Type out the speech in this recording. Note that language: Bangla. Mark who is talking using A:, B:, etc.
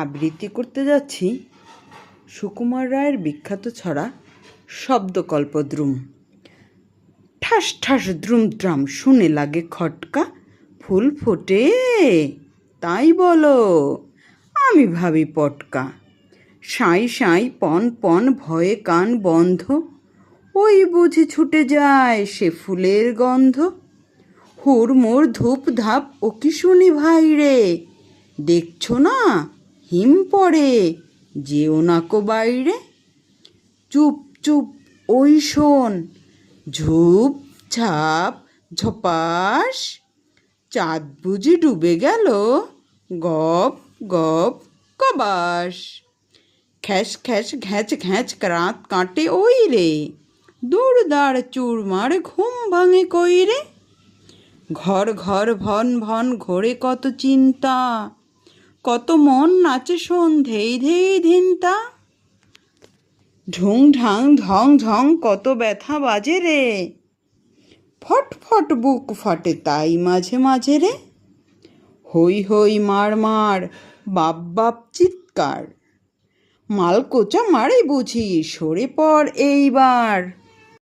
A: আবৃত্তি করতে যাচ্ছি সুকুমার রায়ের বিখ্যাত ছড়া শব্দকল্পদ্রুম। ঠাস ঠাস দ্রুম দ্রাম, শুনে লাগে খটকা, ফুল ফোটে। তাই বলো, আমি ভাবি পটকা। সাঁই সাঁই, পন পন, ভয়ে কান বন্ধ। ওই বুঝি ছুটে যায় সে ফুলের গন্ধ। হুড়মুড় ধূপ ধাপ ও কি শুনি ভাই রে? দেখছ না? হিম পড়ে, যেও নাকো বাইরে। চুপ চুপ, ওই শোন, ঝুপ ছাপ ঝপাস। চাঁদ বুঝি ডুবে গেল, গপ গপ, কবাস। খ্যাস খ্যাস, ঘ্যাঁচ, ঘ্যাচ রাত কাটে ওই রে দৌড় দাঁড় চুরমার ঘুম ভাঙে কই রে? ঘর ঘর, ভন ভন, ঘোরে কত চিন্তা কত মন নাচে সন্ধেই ধেই ধিনতা। ঢুং ঢাং ধং ঝং কত ব্যথা বাজে রে। ফট ফট বুক ফাটে তাই মাঝে মাঝে রে। হই হই মার মার, বাপ বাপ চিৎকার। মাল কোচা মারে বুঝি, সরে পড় এইবার।